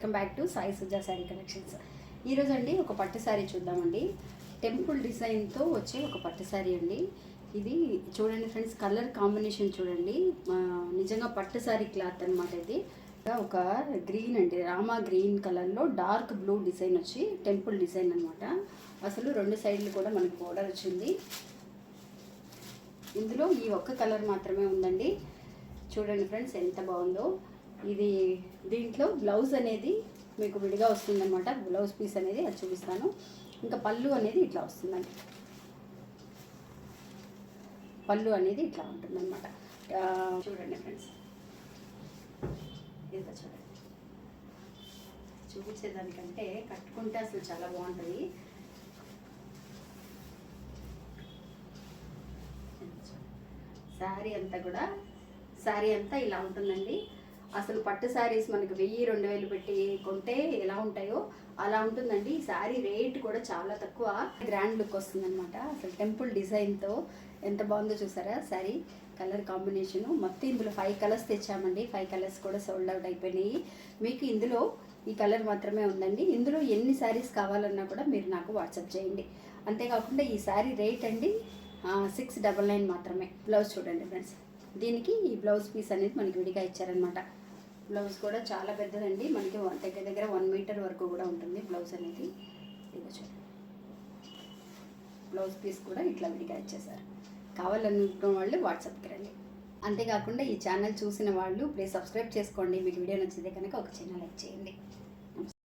Welcome back to Sai Suja sari collections. ఈరోజు అండి ఒక పట్టు శారీ చూద్దామండి. టెంపుల్ డిజైన్తో వచ్చే ఒక పట్టు శారీ అండి. ఇది చూడండి ఫ్రెండ్స్ కలర్ కాంబినేషన్ చూడండి. నిజంగా పట్టు శారీ క్లాత్ అనమాట ఇది. ఒక గ్రీన్ అండి రామా గ్రీన్ కలర్లో డార్క్ బ్లూ డిజైన్ వచ్చి టెంపుల్ డిజైన్ అనమాట అసలు రెండు సైడ్లు కూడా మనకు బోర్డర్ వచ్చింది. ఇందులో ఈ ఒక్క కలర్ మాత్రమే ఉందండి. చూడండి ఫ్రెండ్స్ ఎంత బాగుందో. ఇది దీంట్లో బ్లౌజ్ అనేది మీకు విడిగా వస్తుందన్నమాట. బ్లౌజ్ పీస్ అనేది అది చూపిస్తాను. ఇంకా పళ్ళు అనేది ఇట్లా వస్తుందండి. పళ్ళు అనేది ఇట్లా ఉంటుందన్నమాట. చూడండి ఫ్రెండ్స్. ఇదిగో చూడండి. చూపించేదానికంటే కట్టుకుంటే అసలు చాలా బాగుంటుంది. శారీ అంతా కూడా శారీ అంతా ఇలా ఉంటుందండి. అసలు పట్టు శారీస్ మనకి వెయ్యి రెండు వేలు పెట్టి కొంటే ఎలా ఉంటాయో అలా ఉంటుందండి. ఈ శారీ రేట్ కూడా చాలా తక్కువ. గ్రాండ్ లుక్ వస్తుందన్నమాట. అసలు టెంపుల్ డిజైన్తో ఎంత బాగుందో చూసారా? Sari colour combination. మొత్తం ఇందులో ఫైవ్ కలర్స్ తెచ్చామండి. ఫైవ్ కలర్స్ కూడా సోల్డ్ అవుట్ అయిపోయినాయి. మీకు ఇందులో ఈ కలర్ మాత్రమే ఉందండి. ఇందులో ఎన్ని శారీస్ కావాలన్నా కూడా మీరు నాకు వాట్సాప్ చేయండి. అంతేకాకుండా ఈ శారీ రేట్ అండి సిక్స్ డబల్ నైన్ మాత్రమే. బ్లౌజ్ చూడండి ఫ్రెండ్స్. దీనికి ఈ బ్లౌజ్ పీస్ అనేది మనకి విడిగా ఇచ్చారనమాట బ్లౌజ్ కూడా చాలా పెద్దదండి. మనకి దగ్గర దగ్గర వన్ మీటర్ వరకు కూడా ఉంటుంది బ్లౌజ్ అనేది. ఇవ్వచ్చు బ్లౌజ్ పీస్ కూడా ఇట్లా విడిగా ఇచ్చేసారు కావాలనుకున్న వాళ్ళు వాట్సాప్కి రండి. అంతేకాకుండా ఈ ఛానల్ చూసిన వాళ్ళు ప్లీజ్ సబ్స్క్రైబ్ చేసుకోండి. మీకు వీడియో నచ్చితే కనుక ఒక చిన్న లైక్ చేయండి.